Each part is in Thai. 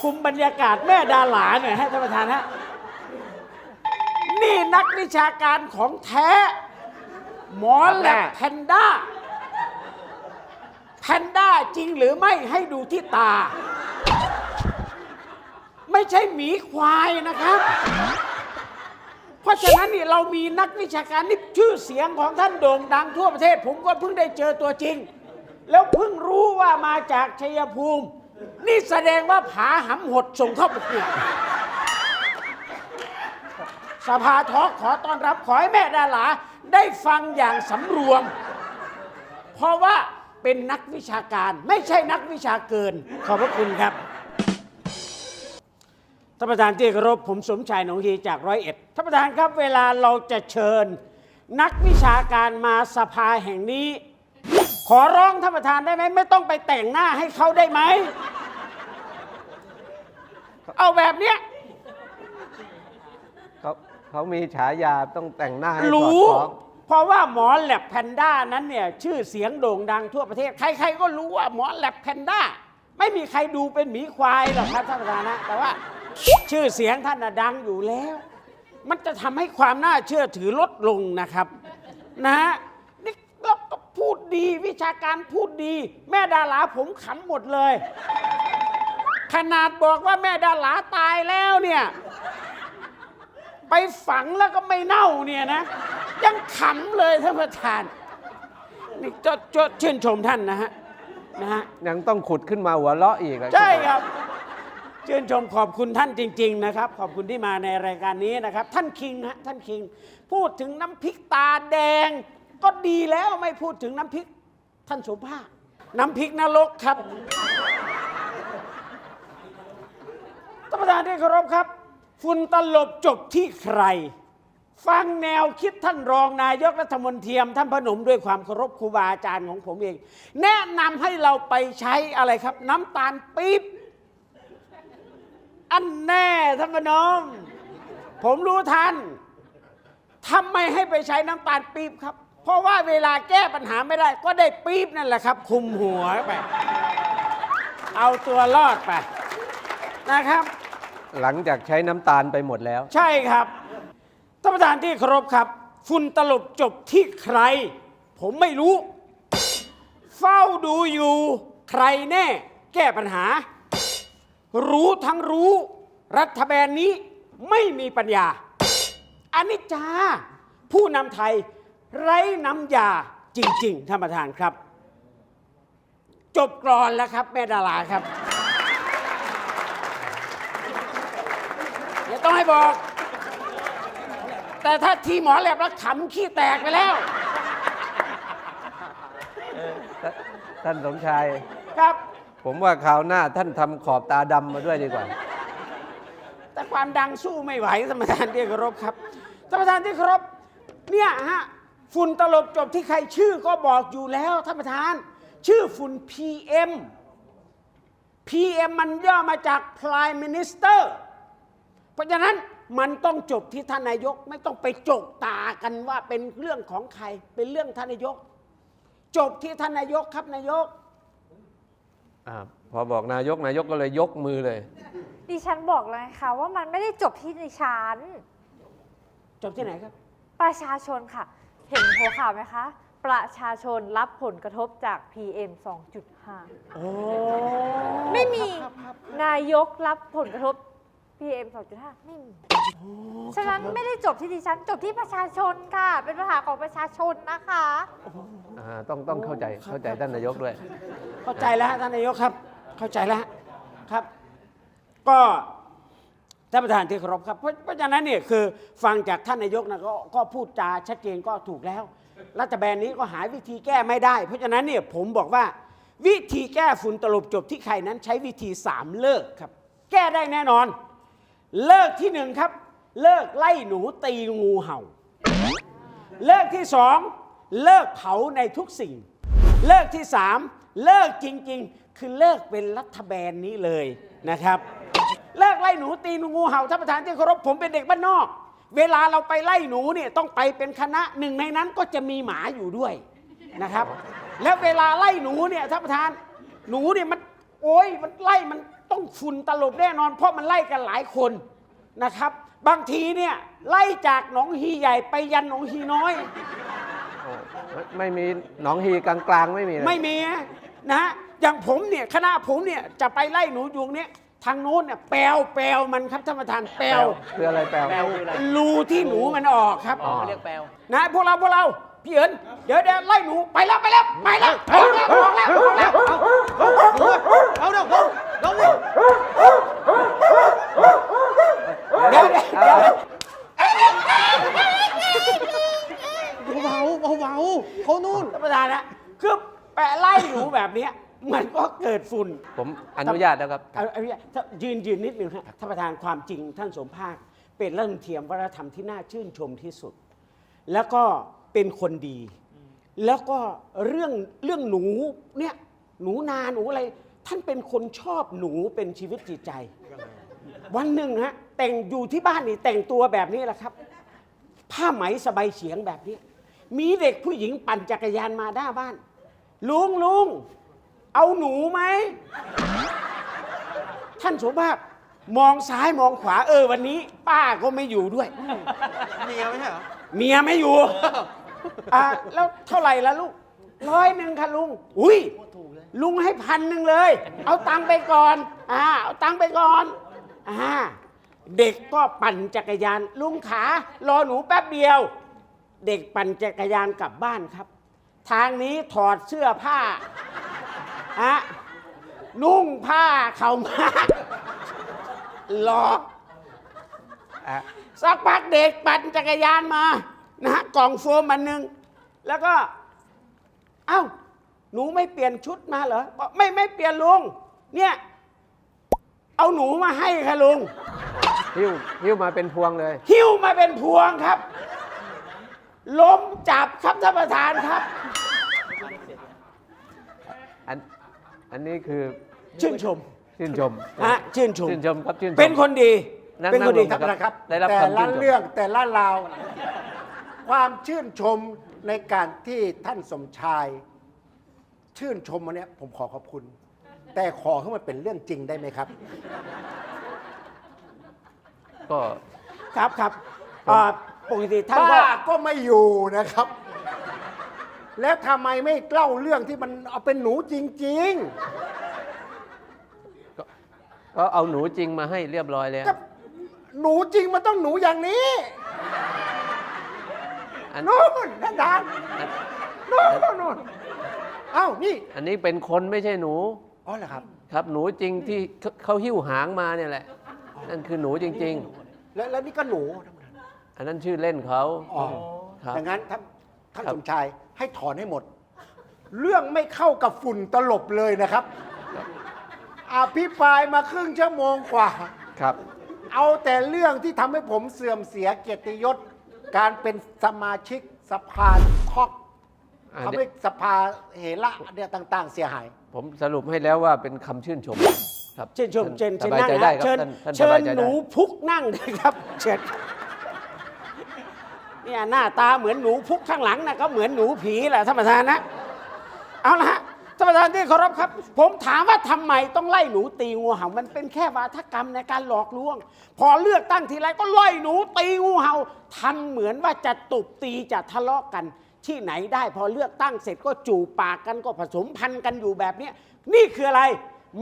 คุมบรรยากาศแม่ดาหลาหน่อยให้ท่านประธานฮะ นี่นักวิชาการของแท้ หมอแลบแพนด้า แพนด้าจริงหรือไม่ให้ดูที่ตา ไม่ใช่หมีควายนะครับ เพราะฉะนั้นนี่เรามีนักวิชาการนี่ชื่อเสียงของท่านโด่งดังทั่วประเทศ ผมก็เพิ่งได้เจอตัวจริง แล้วเพิ่งรู้ว่ามาจากชัยภูมิ นี่แสดงว่าผาหำหดส่งเข้าประกวดสภาทอกขอต้อนรับขอให้แม่ดาราได้ฟังอย่างสำรวม เพราะว่าเป็นนักวิชาการไม่ใช่นักวิชาเกิน ขอบพระคุณครับท่านประธานที่เคารพผมสมชายหนองฮีจากร้อยเอ็ดท่านประธานครับเวลาเราจะเชิญ นักวิชาการมาสภาแห่งนี้ ขอร้องท่านประธานได้ไหมไม่ต้องไปแต่งหน้าให้เขาได้ไหม เอาแบบเนี้ย เขาเขามีฉายาต้องแต่งหน้าให้สอดรู้ คล้องเพราะว่าหมอแลบแพนด้านั้นเนี่ย ชื่อเสียงโด่งดังทั่วประเทศ ใครๆก็รู้ว่าหมอแลบแพนด้าไม่มีใครดูเป็นหมีควายหรอกครับท่านประธานนะแต่ว่า ชื่อเสียงท่านน่ะดังอยู่แล้ว มันจะทำให้ความน่าเชื่อถือลดลงนะครับ นะฮะนี่เราก็ พูดดีวิชาการพูดดี แม่ดาราผมขำหมดเลย ขนาดบอกว่าแม่ดาราตายแล้วเนี่ย ไปฝังแล้วก็ไม่เน่าเนี่ยนะ ยังขำเลยท่านประธาน นี่จะจะชื่นชมท่านนะฮะนะฮะ ยังต้องขุดขึ้นมาหัวเราะอีกอะใช่ครับ ชื่นชมขอบคุณท่านจริง ๆ นะครับ ขอบคุณที่มาในรายการนี้นะครับ ท่านคิงฮะท่านคิง พูดถึงน้ำพริกตาแดง ก็ดีแล้วไม่พูดถึงน้ำพริก ท่านโสภาคน้ำพริกนรกครับท่านประธานที่เคารพครับ ฝุ่นตลบจบที่ใคร ฟังแนวคิดท่านรองนายกรัฐมนตรีท่านพนมด้วยความเคารพครูบาอาจารย์ของผมเอง แนะนำให้เราไปใช้อะไรครับ น้ำตาลปี๊บอันแน่ท่านพนม ผมรู้ทันทำไมให้ไปใช้น้ำตาลปี๊บครับ เพราะว่าเวลาแก้ปัญหาไม่ได้ ก็ได้ปี๊บนั่นแหละครับ คุมหัวไป เอาตัวรอดไปนะครับ หลังจากใช้น้ำตาลไปหมดแล้ว ใช่ครับท่านประธานที่เคารพครับ ฝุ่นตลบจบที่ใคร ผมไม่รู้ เฝ้าดูอยู่ใครแน่ แก้ปัญหา รู้ทั้งรู้ รัฐบาลนี้ไม่มีปัญญาอันนี้จาผู้นำไทย ไร้น้ำยาจริง ๆท่านประธานครับ จบกรอนแล้วครับ แม่ดาราครับเดี๋ยวต้องให้บอก แต่ถ้าทีหมอแลบแล้วขำขี้แตกไปแล้วท่านท่านสมชาย ครับ ผมว่าคราวหน้าท่านทำขอบตาดำมาด้วยดีกว่า แต่ความดังสู้ไม่ไหวท่านประธานที่เคารพครับท่านประธานที่เคารพเนี่ยฮะ ฝุ่นตลบจบที่ใครชื่อก็บอกอยู่แล้วท่านประธาน ชื่อฝุ่น PM PM มันย่อมาจาก Prime Minister เพราะฉะนั้นมันต้องจบที่ท่านนายกไม่ต้องไปจกตากันว่าเป็นเรื่องของใคร เป็นเรื่องท่านนายก จบที่ท่านนายกครับนายกอาพอบอกนายกนายกก็เลยยกมือเลย ดิฉันบอกเลยค่ะว่ามันไม่ได้จบที่ดิฉัน จบที่ไหนครับ ประชาชนค่ะ เห็นหัวข่าวไหมคะ ประชาชนรับผลกระทบจาก PM 2.5 โอ้ไม่มีครับครับนายกรับผลกระทบ PM 2.5 ไม่มีฉะนั้นไม่ได้จบที่ดิฉัน จบที่ประชาชนค่ะ เป็นปัญหาของประชาชนนะคะ อ่าต้องต้องเข้าใจเข้าใจท่านนายกด้วย เข้าใจแล้วฮะท่านนายกครับ เข้าใจแล้วฮะครับ ก็ ท่านประธานที่เคารพครับเพราะเพราะฉะนั้นเนี่ยคือฟังจากท่านนายกนะก็ก็พูดจาชัดเจนก็ถูกแล้ว รัฐบาลนี้ก็หาวิธีแก้ไม่ได้ เพราะฉะนั้นเนี่ยผมบอกว่า วิธีแก้ฝุ่นตลบจบที่ใครนั้นใช้วิธีสามเลิกครับ แก้ได้แน่นอน เลิกที่หนึ่งครับ เลิกไล่หนูตีงูเห่า เลิกที่สองเลิกเผาในทุกสิ่ง เลิกที่สามเลิกจริง ๆ คือเลิกเป็นรัฐบาลนี้เลยนะครับ เลิกไล่หนูตีงูเห่าท่านประธานที่เคารพผมเป็นเด็กบ้านนอก เวลาเราไปไล่หนูเนี่ยต้องไปเป็นคณะหนึ่งในนั้นก็จะมีหมาอยู่ด้วยนะครับ แล้วเวลาไล่หนูเนี่ยท่านประธานหนูเนี่ยมันโอ้ยมันไล่มันต้องฝุ่นตลบแน่นอน เพราะมันไล่กันหลายคนนะครับ บางทีเนี่ยไล่จากหนองฮีใหญ่ไปยันหนองฮีน้อย โอ้ไม่ไม่มีหนองฮีกลางๆ ไม่มีเลย ไม่มีนะอย่างผมเนี่ยคณะผมเนี่ยจะไปไล่หนูยุงเนี่ย ทางโน้นเนี่ยแปลวแปลวมันครับท่านประธานแปลวคืออะไรแปลวแปลวคืออะไรรูที่หนูมันออกครับอ๋อเขาเรียกแปลวนะพวกเราพวกเราพี่เอิญเดี๋ยวเดี๋ยวไล่หนูไปแล้วไปแล้วไปแล้วออกแล้วออกแล้วออกแล้วเอาเดี๋ยวลงลงดิเดี๋ยวเดี๋ยวเดี๋ยวเบาๆเบาๆเขานู่นท่านประธานนะคือแปะไล่หนูแบบเนี้ย มันก็เกิดฝุ่น ผมอนุญาตนะครับ เอาเอาอย่างนี้ถ้ายืนยืนนิดนึงครับท่านประธานความจริงท่านสมภาค เป็นรัฐมนตรีวัฒนธรรมที่น่าชื่นชมที่สุด แล้วก็เป็นคนดี แล้วก็เรื่องเรื่องหนูเนี่ยหนูนาหนูอะไร ท่านเป็นคนชอบหนูเป็นชีวิตจิตใจ วันหนึ่งฮะแต่งอยู่ที่บ้านนี่แต่งตัวแบบนี้แหละครับ ผ้าไหมสบายเฉียงแบบนี้ มีเด็กผู้หญิงปั่นจักรยานมาหน้าบ้าน ลุงลุง เอาหนูไหม ท่านสมภาพ มองซ้ายมองขวาเออวันนี้ ป้าก็ไม่อยู่ด้วย เมียไม่ใช่เหรอ เมียไม่อยู่ อ่าแล้วเท่าไหร่ละลูกร้อยหนึ่งค่ะลุง อุ้ย ลุงให้พันหนึ่งเลย เอาตังค์ไปก่อน อ่า เอาตังค์ไปก่อน อ่า เด็กก็ปั่นจักรยาน ลุงขารอหนูแป๊บเดียว เด็กปั่นจักรยานกลับบ้านครับ ทางนี้ถอดเสื้อผ้า ฮะนุ่งผ้าเขาวมาหลอกอะสักพักเด็กปั่นจักรยานมานะฮะกล่องโฟมมันหนึ่งแล้วก็เอ้าหนูไม่เปลี่ยนชุดมาเหรอบอกไม่ไม่เปลี่ยนลุงเนี่ย เอาหนูมาให้ค่ะลุง หิ้วหิ้วมาเป็นพวงเลย หิ้วมาเป็นพวงครับ ล้มจับครับท่านประธานครับ อัน อันนี้คือชื่นชมชื่นชมฮะชื่นชมชื่นชมครับชื่นชมเป็นคนดีนั่งเป็นคนดีนั่งลงนะครับ ได้รับแต่คำชื่ละนชมเรื่องแต่ละราว ความชื่นชมในการที่ท่านสมชาย ชื่นชมวันนี้ผมขอขอบคุณ แต่ขอให้มันเป็นเรื่องจริงได้ไหมครับ ก็ครับครับอ่าปกติท่านป้าก็ก็ไม่อยู่นะครับ แล้วทำไมไม่เล่าเรื่องที่มันเอาเป็นหนูจริง ก็เอาหนูจริงมาให้เรียบร้อยแล้ว ๆ ก็หนูจริงมันต้องหนูอย่างนี้อัน นู่นท่านทานอันนู่นนู่นเอ้านี่อันนี้เป็นคนไม่ใช่หนู อ๋อเหรอครับ ครับหนูจริงที่เขาเขาหิ้วหางมาเนี่ยแหละ นั่นคือหนูจริง แล้วแล้วนี่ก็หนูท่านประธานๆอันนั้นชื่อเล่นเขาอ๋อ ครับ ดังนั้นท่าน ท่านครับ สมชายให้ถอนให้หมด เรื่องไม่เข้ากับฝุ่นตลบเลยนะครับ อภิปรายมาครึ่งชั่วโมงกว่า ครับ เอาแต่เรื่องที่ทำให้ผมเสื่อมเสียเกียรติยศ การเป็นสมาชิกสภาคอกอันทำนี้ให้สภาเหระเนี่ยต่าง ๆ เสียหาย ผมสรุปให้แล้วว่าเป็นคำชื่นชมครับเชิญชมเชิญสเชิญบายนั่งใจนะได้ครับเชิญท่านท่านสเชิบาญยใจหได้นูพุกนั่งนะครับเชิญ เนี่ยหน้าตาเหมือนหนูพุกข้างหลังนะก็เหมือนหนูผีแหละท่านประธานนะเอาละฮะท่านประธานที่เคารพครับ ผมถามว่าทำไมต้องไล่หนูตีงูเห่า มันเป็นแค่วาทกรรมในการหลอกลวง พอเลือกตั้งทีไรก็ไล่หนูตีงูเห่าทำเหมือนว่าจะตบตีจะทะเลาะกัน ที่ไหนได้พอเลือกตั้งเสร็จก็จูบปากกันก็ผสมพันธุ์กันอยู่แบบนี้นี่คืออะไร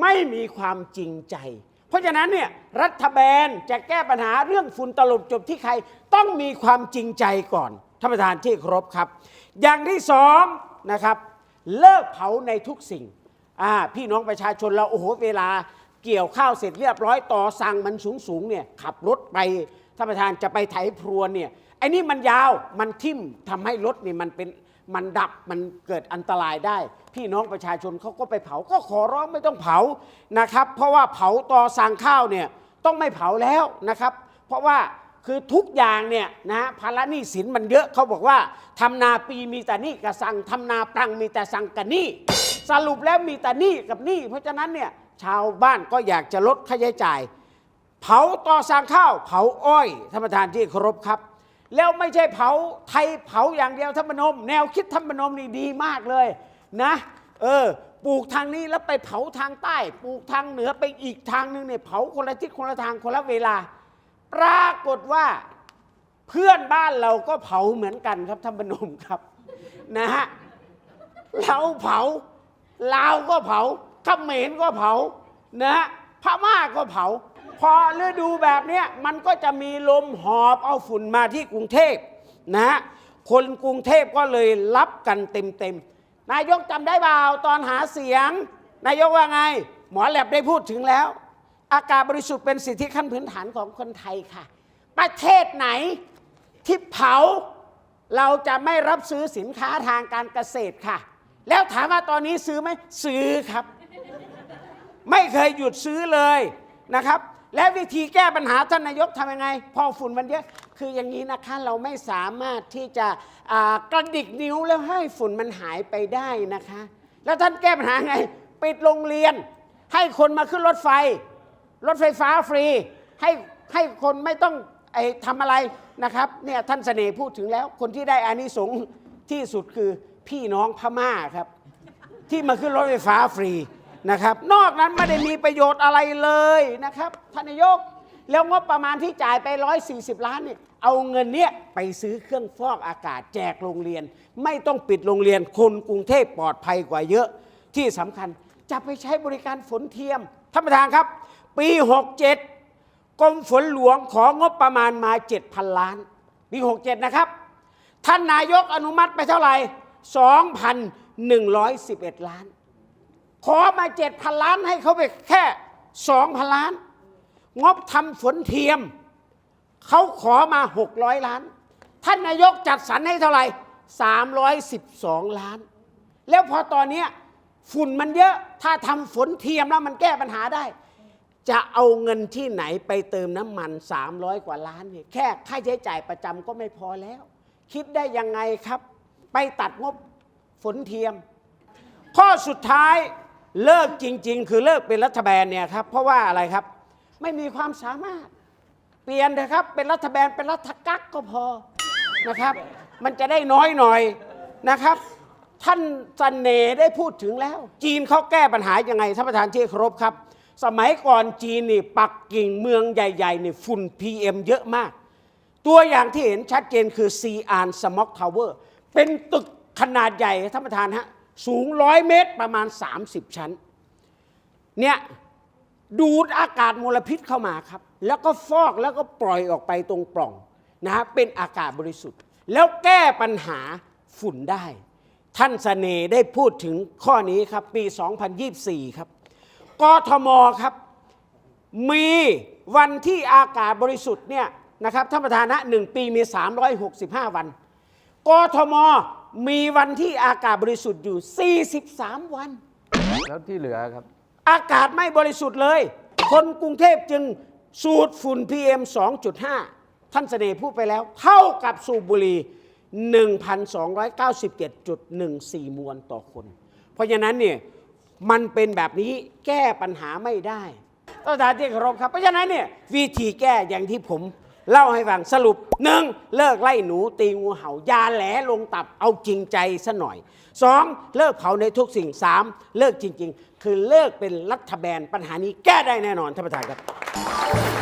ไม่มีความจริงใจ ราะฉะนั้นเนี่ยรัฐบาลจะแก้ปัญหาเรื่องฝุ่นตลบจบที่ใครต้องมีความจริงใจก่อนท่านประธานที่เคารพครับ อย่างที่สองนะครับเลิกเผาในทุกสิ่งอ่าพี่น้องประชาชนเราโอ้โหเวลาเกี่ยวข้าวเสร็จเรียบร้อยต่อสั่งมันสูงสูงเนี่ยขับรถไปท่านประธานจะไปไถพรวนเนี่ยไอ้นี่มันยาวมันทิ่มทำให้รถนี่มันเป็น มันดับมันเกิดอันตรายได้ พี่น้องประชาชนเขาก็ไปเผาก็ขอร้องไม่ต้องเผานะครับ เพราะว่าเผาต่อสั่งข้าวเนี่ยต้องไม่เผาแล้วนะครับ เพราะว่าคือทุกอย่างเนี่ยนะฮะภาระหนี้สินมันเยอะเขาบอกว่าทำนาปีมีแต่หนี้กับสั่งทำนาปรังมีแต่สั่งกับหนี้สรุปแล้วมีแต่หนี้กับหนี้เพราะฉะนั้นเนี่ยชาวบ้านก็อยากจะลดค่าใช้จ่าย เผาต่อสั่งข้าว เผาอ้อยท่านประธานที่เคารพครับ แล้วไม่ใช่เผาไทยเผาอย่างเดียวท่านพนม แนวคิดท่านพนมนี่ดีมากเลยนะ เออปลูกทางนี้แล้วไปเผาทางใต้ ปลูกทางเหนือไปอีกทางหนึงเนี่ยเผาคนละทิศคนละทางคนละเวลา ปรากฏว่าเพื่อนบ้านเราก็เผาเหมือนกันครับท่านพนมครับนะฮะเราเผาลาวก็เผาเขมรก็เผานะฮะพม่าก็เผา พอฤดูแบบเนี้ยมันก็จะมีลมหอบเอาฝุ่นมาที่กรุงเทพนะฮะคนกรุงเทพก็เลยรับกันเต็มๆนายกจำได้เปล่าตอนหาเสียง นายกว่าไง หมอแลบได้พูดถึงแล้ว อากาศบริสุทธิ์เป็นสิทธิขั้นพื้นฐานของคนไทยค่ะ ประเทศไหนที่เผาเราจะไม่รับซื้อสินค้าทางการเกษตรค่ะ แล้วถามว่าตอนนี้ซื้อไหมซื้อครับ ไม่เคยหยุดซื้อเลยนะครับ และวิธีแก้ปัญหาท่านนายกทำยังไง พอฝุ่นมันเยอะ คืออย่างนี้นะคะเราไม่สามารถที่จะอ่ากระดิกนิ้วแล้วให้ฝุ่นมันหายไปได้นะคะ แล้วท่านแก้ปัญหาไง ปิดโรงเรียน ให้คนมาขึ้นรถไฟ รถไฟฟ้าฟรี ให้ให้คนไม่ต้องไอ้ทำอะไรนะครับเนี่ยท่านเสน่ห์พูดถึงแล้ว คนที่ได้อานิสงส์ที่สุดคือพี่น้องพม่าครับ ที่มาขึ้นรถไฟฟ้าฟรี นะครับ นอกนั้นไม่ได้มีประโยชน์อะไรเลยนะครับท่านนายกแล้วงบประมาณที่จ่ายไป 140 ล้านเนี่ยเอาเงินเนี้ยไปซื้อเครื่องฟอกอากาศแจกโรงเรียน ไม่ต้องปิดโรงเรียนคนกรุงเทพปลอดภัยกว่าเยอะ ที่สำคัญจะไปใช้บริการฝนเทียมท่านประธานครับ ปี 67กรมฝนหลวงของงบประมาณมา 7,000 ล้าน ปี 67 นะครับ ท่านนายกอนุมัติไปเท่าไหร่ 2,111 ล้าน ขอมา7,000ล้านให้เขาไปแค่2,000ล้าน งบทำฝนเทียม เขาขอมา600ล้าน ท่านนายกจัดสรรให้เท่าไหร่312ล้าน แล้วพอตอนเนี้ฝุ่นมันเยอะถ้าทำฝนเทียมแล้วมันแก้ปัญหาได้ จะเอาเงินที่ไหนไปเติมน้ำมัน 300 กว่าล้านเนี่ยแค่ค่าใช้จ่ายประจำก็ไม่พอแล้ว คิดได้ยังไงครับ ไปตัดงบฝนเทียม ข้อสุดท้าย เลิกจริง ๆ คือเลิกเป็นรัฐบาลเนี่ยครับเพราะว่าอะไรครับ ไม่มีความสามารถ เปลี่ยนเถอะครับ เป็นรัฐบาลเป็นรัฐกักก็พอนะครับ มันจะได้น้อยหน่อยนะครับ ท่านสเสน่ได้พูดถึงแล้ว จีนเขาแก้ปัญหายังไงท่านประธานที่เคารพครับ สมัยก่อนจีนนี่ปักกิ่งเมืองใหญ่ๆนี่ฝุ่น PM เยอะมาก ตัวอย่างที่เห็นชัดเจนคือซีอานสม็อกทาวเวอร์เป็นตึกขนาดใหญ่ท่านประธานฮะ สูงร้อยเมตรประมาณ 30 ชั้น เนี่ยดูดอากาศมลพิษเข้ามาครับ แล้วก็ฟอกแล้วก็ปล่อยออกไปตรงปล่องนะฮะเป็นอากาศบริสุทธิ์ แล้วแก้ปัญหาฝุ่นได้ ท่านสเสน่ได้พูดถึงข้อนี้ครับ ปี 2024 ครับกทมครับ มีวันที่อากาศบริสุทธิ์เนี่ยนะครับท่านประธานนะหนึ่งปีมี 365 วันกทม มีวันที่อากาศบริสุทธิ์อยู่ 43 วัน แล้วที่เหลือครับ อากาศไม่บริสุทธิ์เลย คนกรุงเทพจึงสูดฝุ่น PM 2.5 ท่านเสน่ห์พูดไปแล้ว เท่ากับสูบบุหรี่1,297.14 มวลต่อคน เพราะฉะนั้นเนี่ยมันเป็นแบบนี้แก้ปัญหาไม่ได้ท่านประธานที่เคารพครับ เพราะฉะนั้นเนี่ยวิธีแก้อย่างที่ผม เล่าให้ฟังสรุปหนึ่งเลิกไล่หนูตีงูเห่ายาแหลลงตับเอาจริงใจซะหน่อยสองเลิกเผาในทุกสิ่งสามเลิกจริง ๆ คือเลิกเป็นรัฐบาลปัญหานี้แก้ได้แน่นอนท่านประธานครับ